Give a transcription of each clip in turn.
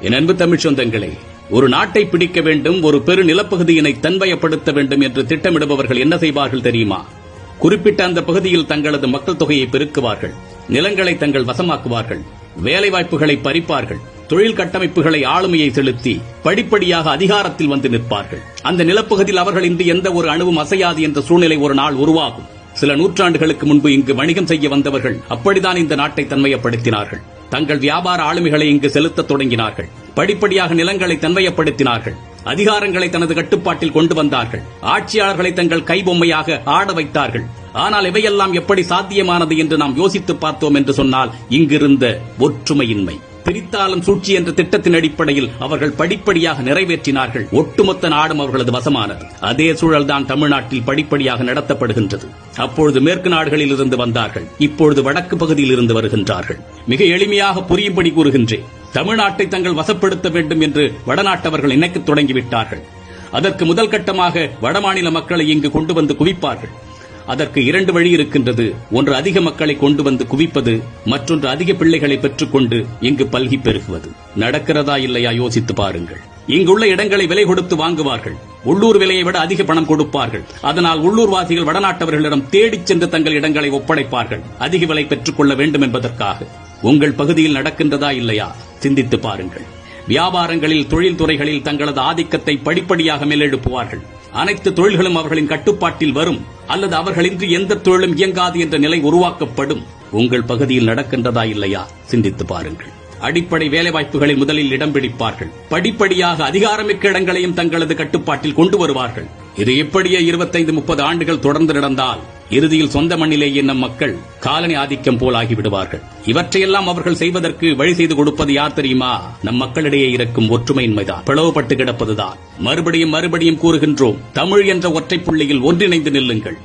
என் அன்பு தமிழ் சொந்தங்களே ஒரு நாட்டை பிடிக்க வேண்டும் ஒரு பெரு நிலப்பகுதியினை தன்வயப்படுத்த வேண்டும் என்று திட்டமிடுபவர்கள் என்ன செய்வார்கள் தெரியுமா? குறிப்பிட்ட அந்த பகுதியில் தங்களது மக்கள் தொகையை பெருக்குவார்கள் நிலங்களை தங்கள் வசமாக்குவார்கள் வேலைவாய்ப்புகளை பறிப்பார்கள் தொழில் கட்டமைப்புகளை ஆளுமையை செலுத்தி படிப்படியாக அதிகாரத்தில் வந்து நிற்பார்கள். அந்த நிலப்பகுதியில் அவர்கள் இன்று எந்த ஒரு அணுவும் அசையாது என்ற சூழ்நிலை ஒரு நாள் உருவாகும். சில நூற்றாண்டுகளுக்கு முன்பு இங்கு வணிகம் செய்ய வந்தவர்கள் அப்படித்தான் இந்த நாட்டை தன்மையப்படுத்தினார்கள். தங்கள் வியாபார ஆளுமைகளை இங்கு செலுத்தத் தொடங்கினார்கள். படிப்படியாக நிலங்களை தன்மையப்படுத்தினார்கள். அதிகாரங்களை தனது கட்டுப்பாட்டில் கொண்டு வந்தார்கள். ஆட்சியாளர்களை தங்கள் கைபொம்மையாக ஆட வைத்தார்கள். ஆனால் இவையெல்லாம் எப்படி சாத்தியமானது என்று நாம் யோசித்து பார்த்தோம் என்று சொன்னால் இங்கிருந்த ஒற்றுமையின்மை. பிரித்தாலும் சூழ்ச்சி என்ற திட்டத்தின் அடிப்படையில் அவர்கள் படிப்படியாக நிறைவேற்றினார்கள். ஒட்டுமொத்த நாடும் அவர்களது வசமானது. அதே சூழல்தான் தமிழ்நாட்டில் படிப்படியாக நடத்தப்படுகின்றது. அப்பொழுது மேற்கு நாடுகளில் இருந்து வந்தார்கள். இப்பொழுது வடக்கு பகுதியில் இருந்து வருகின்றார்கள். மிக எளிமையாக புரியும்படி கூறுகின்றேன். தமிழ்நாட்டை தங்கள் வசப்படுத்த வேண்டும் என்று வடநாட்டவர்கள் நினைக்கத் தொடங்கிவிட்டார்கள். அதற்கு முதல் கட்டமாக வடமாநில மக்களை இங்கு கொண்டு வந்து குவிப்பார்கள். அதற்கு இரண்டு வழி இருக்கின்றது. ஒன்று அதிக மக்களை கொண்டு வந்து குவிப்பது மற்றொன்று அதிக பிள்ளைகளை பெற்றுக்கொண்டு இங்கு பல்கி பெருகுவது. நடக்கிறதா இல்லையா யோசித்து பாருங்கள். இங்குள்ள இடங்களை விலை கொடுத்து வாங்குவார்கள். உள்ளூர் விலையை விட அதிக பணம் கொடுப்பார்கள். அதனால் உள்ளூர்வாசிகள் வடநாட்டவர்களிடம் தேடிச் சென்று தங்கள் இடங்களை ஒப்படைப்பார்கள். அதிக விலை பெற்றுக்கொள்ள வேண்டும் என்பதற்காக. உங்கள் பகுதியில் நடக்கின்றதா இல்லையா? சிந்தித்து பாருங்கள். வியாபாரங்களில் தொழில்துறைகளில் தங்களது ஆதிக்கத்தை படிப்படியாக மேலெழுப்புவார்கள். அனைத்து தொழில்களும் அவர்களின் கட்டுப்பாட்டில் வரும் அல்லது அவர்களின்றி எந்த தொழிலும் இயங்காது என்ற நிலை உருவாக்கப்படும். உங்கள் பகுதியில் நடக்கின்றதா இல்லையா? சிந்தித்து பாருங்கள். அடிப்படை வேலைவாய்ப்புகளில் முதலில் இடம் பிடிப்பார்கள். படிப்படியாக அதிகாரமிக்க இடங்களையும் தங்களது கட்டுப்பாட்டில் கொண்டு வருவார்கள். இது இப்படியே இருபத்தைந்து முப்பது ஆண்டுகள் தொடர்ந்து நடந்தால் இறுதியில் சொந்த மண்ணிலேயே நம் மக்கள் காலனி ஆதிக்கம் போல் ஆகிவிடுவார்கள். இவற்றையெல்லாம் அவர்கள் செய்வதற்கு வழி செய்து கொடுப்பது யார் தெரியுமா? நம் மக்களிடையே இருக்கும் ஒற்றுமையின்மைதான். பிளவுபட்டு கிடப்பதுதான். மறுபடியும் மறுபடியும் கூறுகின்றோம் தமிழ் என்ற ஒற்றை புள்ளியில் ஒன்றிணைந்து நில்லுங்கள்.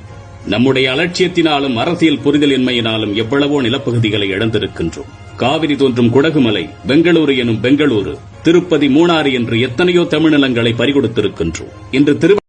நம்முடைய அலட்சியத்தினாலும் அரசியல் புரிதலின்மையினாலும் எவ்வளவோ நிலப்பகுதிகளை இழந்திருக்கின்றோம். காவிரி தோன்றும் குடகுமலை பெங்களூரு எனும் பெங்களூரு திருப்பதி மூணாறு என்று எத்தனையோ தமிழ்நிலங்களை பறிகொடுத்திருக்கின்றோம். இன்று திரு